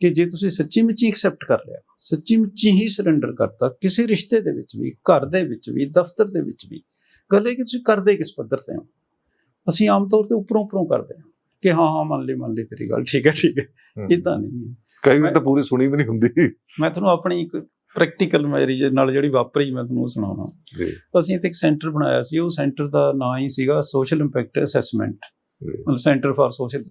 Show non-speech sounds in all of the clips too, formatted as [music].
ਕਿ ਜੇ ਤੁਸੀਂ ਸੱਚੀ ਮੁੱਚੀ ਐਕਸੈਪਟ ਕਰ ਲਿਆ ਸੱਚੀ ਮੁੱਚੀ ਹੀ ਸਰੈਂਡਰ ਕਰਤਾ ਕਿਸੇ ਰਿਸ਼ਤੇ ਦੇ ਵਿੱਚ ਵੀ ਘਰ ਦੇ ਵਿੱਚ ਵੀ ਦਫ਼ਤਰ ਦੇ ਵਿੱਚ ਵੀ ਗੱਲ ਇਹ ਕਿ ਤੁਸੀਂ ਕਰਦੇ ਕਿਸ ਪੱਧਰ ਤੇ ਹੋ? ਅਸੀਂ ਆਮ ਤੌਰ ਤੇ ਉੱਪਰੋਂ ਉੱਪਰੋਂ ਕਰਦੇ ਹਾਂ ਕਿ ਹਾਂ ਹਾਂ ਮੰਨ ਲਈ ਮੰਨ ਲਈ ਤੇਰੀ ਗੱਲ ਠੀਕ ਹੈ ਠੀਕ ਹੈ। ਇਦਾਂ ਨਹੀਂ ਹੈ। ਕਈ ਵਾਰ ਤਾਂ ਪੂਰੀ ਸੁਣੀ ਵੀ ਨਹੀਂ ਹੁੰਦੀ। ਮੈਂ ਤੁਹਾਨੂੰ ਆਪਣੀ ਇੱਕ ਪ੍ਰੈਕਟੀਕਲ ਮੈਰਿਜ ਨਾਲ ਜਿਹੜੀ ਵਾਪਰੀ ਮੈਂ ਤੁਹਾਨੂੰ ਸੁਣਾਉਣਾ। ਜੀ। ਅਸੀਂ ਇੱਥੇ ਇੱਕ ਸੈਂਟਰ ਬਣਾਇਆ ਸੀ ਉਹ ਸੈਂਟਰ ਦਾ ਨਾਂ ਹੀ ਸੀਗਾ ਸੋਸ਼ਲ ਇੰਪੈਕਟ ਅਸੈਸਮੈਂਟ। ਮਤਲਬ centre for social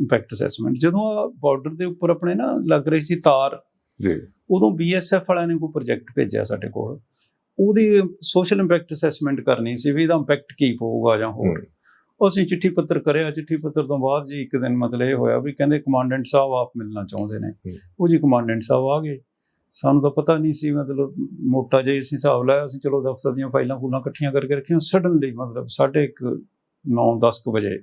impact assessment ਜਦੋਂ ਆ ਬਾਰਡਰ ਦੇ ਉੱਪਰ ਆਪਣੇ ਨਾ ਲੱਗ ਰਹੀ ਸੀ ਤਾਰ ਜੀ। ਉਦੋਂ ਬੀਐਸਐਫ ਵਾਲਿਆਂ ਨੇ ਕੋਈ ਪ੍ਰੋਜੈਕਟ ਭੇਜਿਆ ਸਾਡੇ ਕੋਲ। ਉਹਦੀ ਸੋਸ਼ਲ ਇੰਪੈਕਟ ਅਸੈਸਮੈਂਟ ਕਰਨੀ ਸੀ ਵੀ ਇਹਦਾ ਇੰਪੈਕਟ ਕੀ ਪਊਗਾ ਜਾਂ ਹੋਰ। ਅਸੀਂ ਚਿੱਠੀ ਪੱਤਰ ਕਰਿਆ ਚਿੱਠੀ ਪੱਤਰ ਤੋਂ ਬਾਅਦ ਜੀ ਇੱਕ ਦਿਨ ਮਤਲਬ ਇਹ ਹੋਇਆ ਵੀ ਕਹਿੰਦੇ ਕਮਾਂਡੈਂਟ ਸਾਹਿਬ ਆਪ ਮਿਲਣਾ ਚਾਹੁੰਦੇ ਨੇ। ਉਹ ਜੀ ਕਮਾਂਡੈਂਟ ਸਾਹਿਬ ਆ ਗਏ। ਸਾਨੂੰ ਤਾਂ ਪਤਾ ਨਹੀਂ ਸੀ ਮਤਲਬ ਮੋਟਾ ਜਿਹਾ ਅਸੀਂ ਹਿਸਾਬ ਲਾਇਆ ਅਸੀਂ ਚਲੋ ਦਫ਼ਤਰ ਦੀਆਂ ਫਾਈਲਾਂ ਫੂਲਾਂ ਇਕੱਠੀਆਂ ਕਰਕੇ ਰੱਖੀਆਂ। ਸਡਨਲੀ ਮਤਲਬ ਸਾਢੇ ਇੱਕ 9 10 ਕੁ ਵਜੇ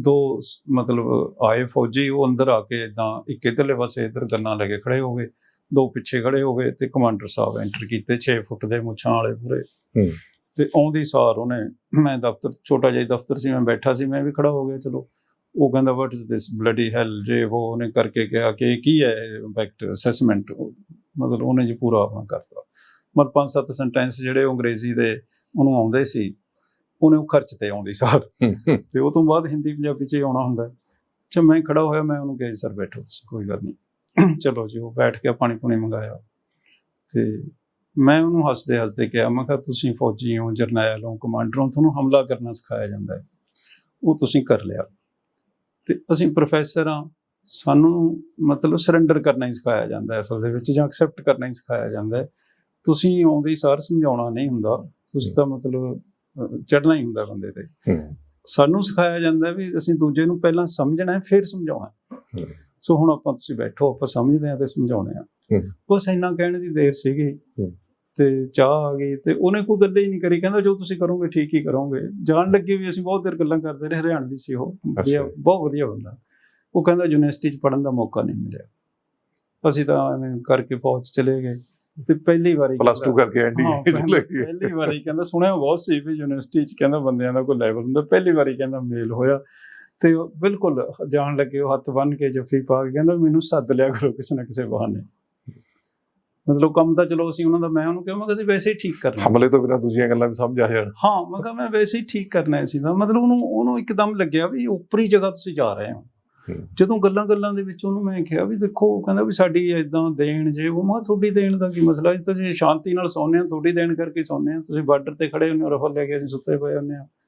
ਦੋ ਮਤਲਬ ਆਏ ਫੌਜੀ ਉਹ ਅੰਦਰ ਆ ਕੇ ਇਦਾਂ ਇੱਕ ਇਧਰਲੇ ਪਾਸੇ ਇਧਰ ਗੰਨਾਂ ਲੈ ਕੇ ਖੜੇ ਹੋ ਗਏ। ਦੋ ਪਿੱਛੇ ਖੜੇ ਹੋ ਗਏ ਤੇ ਕਮਾਂਡਰ ਸਾਹਿਬ ਐਂਟਰ ਕੀਤੇ 6 ਫੁੱਟ ਦੇ ਮੁੱਛਾਂ ਵਾਲੇ ਪੂਰੇ। ਤੇ ਆਉਂਦੀ ਸਾਰ ਉਹਨੇ ਮੈਂ ਦਫ਼ਤਰ ਛੋਟਾ ਜਿਹਾ ਦਫ਼ਤਰ ਸੀ ਮੈਂ ਬੈਠਾ ਸੀ ਮੈਂ ਵੀ ਖੜਾ ਹੋ ਗਿਆ ਚਲੋ। ਉਹ ਕਹਿੰਦਾ ਵਾਟ ਇਜ਼ ਦਿਸ ਬਲੱਡੀ ਹੈਲ ਜੇ ਉਹ ਉਹਨੇ ਕਰਕੇ ਕਿਹਾ ਕਿ ਕੀ ਹੈ ਇੰਪੈਕਟ ਅਸੈਸਮੈਂਟ ਮਤਲਬ ਉਹਨੇ ਜੀ ਪੂਰਾ ਆਪਣਾ ਕਰਤਾ। ਮਤਲਬ ਪੰਜ ਸੱਤ ਸੈਂਟੈਂਸ ਜਿਹੜੇ ਅੰਗਰੇਜ਼ੀ ਦੇ ਉਹਨੂੰ ਆਉਂਦੇ ਸੀ। ਉਹਨੇ ਉਹ ਖਰਚ ਤੇ ਆਉਂਦੀ ਸਾਰ। ਤੇ ਉਹ ਤੋਂ ਬਾਅਦ ਹਿੰਦੀ ਪੰਜਾਬੀ ਚ ਹੀ ਆਉਣਾ ਹੁੰਦਾ। ਅੱਛਾ ਮੈਂ ਖੜਾ ਹੋਇਆ ਮੈਂ ਉਹਨੂੰ ਕਿਹਾ ਸਰ ਬੈਠੋ ਤੁਸੀਂ ਕੋਈ ਗੱਲ ਨਹੀਂ। [clears throat] ਚਲੋ ਜੀ ਉਹ ਬੈਠ ਕੇ ਪਾਣੀ ਪੁਣੀ ਮੰਗਾਇਆ। ਤੇ ਮੈਂ ਉਹਨੂੰ ਹੱਸਦੇ ਹੱਸਦੇ ਕਿਹਾ ਮੈਂ ਕਿਹਾ ਤੁਸੀਂ ਫੌਜੀ ਹੋ ਜਰਨੈਲ ਹੋ ਕਮਾਂਡਰ ਹੋ ਤੁਹਾਨੂੰ ਹਮਲਾ ਕਰਨਾ ਸਿਖਾਇਆ ਜਾਂਦਾ ਹੈ। ਉਹ ਤੁਸੀਂ ਕਰ ਲਿਆ। ਤੇ ਅਸੀਂ ਪ੍ਰੋਫੈਸਰ ਹਾਂ। ਸਾਨੂੰ ਮਤਲਬ ਸਰੈਂਡਰ ਕਰਨਾ ਹੀ ਸਿਖਾਇਆ ਜਾਂਦਾ ਹੈ ਅਸਲ ਦੇ ਵਿੱਚ ਜਾਂ ਐਕਸੈਪਟ ਕਰਨਾ ਹੀ ਸਿਖਾਇਆ ਜਾਂਦਾ ਹੈ। ਤੁਸੀਂ ਆਉਂਦੇ ਸਾਰ ਸਮਝਾਉਣਾ ਨਹੀਂ ਹੁੰਦਾ। ਤੁਸੀਂ ਤਾਂ ਮਤਲਬ ਚੜਨਾ ਹੀ ਹੁੰਦਾ ਬੰਦੇ ਤੇ। ਸਾਨੂੰ ਸਿਖਾਇਆ ਜਾਂਦਾ ਵੀ ਅਸੀਂ ਦੂਜੇ ਨੂੰ ਪਹਿਲਾਂ ਸਮਝਣਾ ਹੈ ਫਿਰ ਸਮਝਾਉਣਾ। ਸੋ ਹੁਣ ਆਪਾਂ ਤੁਸੀਂ ਬੈਠੋ ਆਪਾਂ ਸਮਝਦੇ ਹਾਂ ਤੇ ਸਮਝਾਉਣੇ ਆ। ਬਸ ਇੰਨਾ ਕਹਿਣ ਦੀ ਦੇਰ ਸੀਗੀ। ਤੇ ਚਾਹ ਆ ਗਈ ਤੇ ਉਹਨੇ ਕੋਈ ਗੱਲ ਹੀ ਨਹੀਂ ਕਰੀ। ਕਹਿੰਦਾ ਜੋ ਤੁਸੀਂ ਕਰੋਗੇ ਠੀਕ ਹੀ ਕਰੋਗੇ। ਜਾਣ ਲੱਗੇ ਵੀ ਅਸੀਂ ਬਹੁਤ ਦੇਰ ਗੱਲਾਂ ਕਰਦੇ ਰਹੇ ਹਰਿਆਣਵੀ ਸੀ ਉਹ। ਬਹੁਤ ਵਧੀਆ ਬੰਦਾ। ਉਹ ਕਹਿੰਦਾ ਯੂਨੀਵਰਸਿਟੀ 'ਚ ਪੜਨ ਦਾ ਮੌਕਾ ਨਹੀਂ ਮਿਲਿਆ। ਅਸੀਂ ਤਾਂ ਐਵੇਂ ਕਰਕੇ ਫੌਜ ਚਲੇ ਗਏ। ਤੇ ਪਹਿਲੀ ਵਾਰੀ ਪਲੱਸ 2 ਕਰਕੇ ਹਾਂ, ਐਂਡੀ ਪਹਿਲੀ ਵਾਰੀ ਕਹਿੰਦਾ ਸੁਣਿਆ ਬਹੁਤ ਸੀ ਵੀ ਯੂਨੀਵਰਸਿਟੀ ਚ ਕਹਿੰਦਾ ਬੰਦਿਆਂ ਦਾ ਕੋਈ ਲੈਵਲ ਹੁੰਦਾ। ਪਹਿਲੀ ਵਾਰੀ ਕਹਿੰਦਾ ਮੇਲ ਹੋਇਆ। ਤੇ ਬਿਲਕੁਲ ਜਾਣ ਲੱਗੇ ਉਹ ਹੱਥ ਬੰਨ ਕੇ ਜੱਫੀ ਪਾ ਕੇ ਕਹਿੰਦਾ ਮੈਨੂੰ ਸੱਦ ਲਿਆ ਕਰੋ ਕਿਸੇ ਨਾ ਕਿਸੇ ਬਹਾਨੇ। ਮਤਲਬ ਕੰਮ ਤਾਂ ਚਲੋ ਅਸੀਂ ਉਹਨਾਂ ਦਾ ਮੈਂ ਉਹਨੂੰ ਕਿਹਾ ਮੈਂ ਕਿਹਾ ਵੈਸੇ ਹੀ ਠੀਕ ਕਰਨਾ ਹਮਲੇ ਤੋਂ ਬਿਨਾਂ ਦੂਜੀਆਂ ਗੱਲਾਂ ਵੀ ਸਮਝ ਆ ਜਾਣ। ਹਾਂ ਮੈਂ ਕਿਹਾ ਮੈਂ ਵੈਸੇ ਹੀ ਠੀਕ ਕਰਨਾ ਸੀ ਤਾਂ। ਮਤਲਬ ਉਹਨੂੰ ਉਹਨੂੰ ਇੱਕਦਮ ਲੱਗਿਆ ਵੀ ਉੱਪਰੀ ਜਗ੍ਹਾ ਤੁਸੀਂ ਜਾ ਰਹੇ ਹੂੰ। ਜਦੋਂ ਗੱਲਾਂ ਗੱਲਾਂ ਦੇ ਵਿੱਚ ਉਹਨੂੰ ਮੈਂ ਕਿਹਾ ਵੀ ਦੇਖੋ, ਉਹ ਕਹਿੰਦਾ ਵੀ ਸਾਡੀ ਇਦਾਂ ਦੇਣ ਜੇ ਉਹ ਮੈਂ ਤੁਹਾਡੀ ਦੇਣ ਦਾ ਕੀ ਮਸਲਾ ਜੀ ਤਾਂ ਜੇ ਸ਼ਾਂਤੀ ਨਾਲ ਸੌਂਦੇ ਆ ਤੁਹਾਡੀ ਦੇਣ ਕਰਕੇ ਸੌਂਦੇ ਆ ਤੁਸੀਂ ਬਾਰਡਰ ਤੇ ਖੜੇ ਹੁੰਦੇ ਹੋ, ਰਫਲ ਲੈ ਕੇ ਅਸੀਂ ਸੁੱਤੇ ਪਏ ਹੁੰਦੇ ਆ